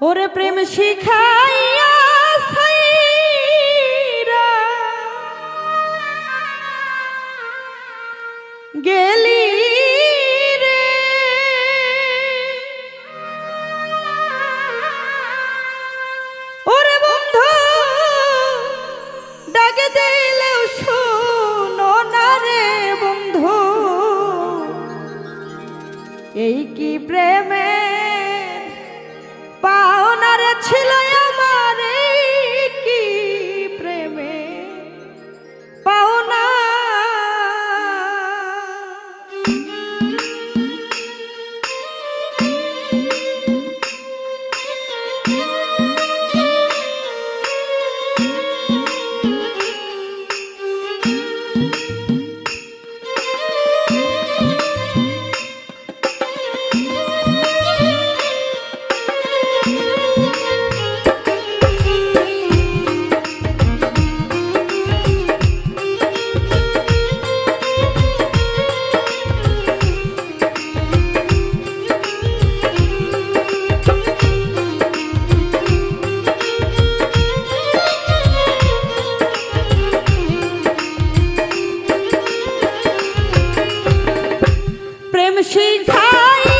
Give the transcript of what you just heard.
ওরে প্রেম শিখাইয়া গেলি machine time.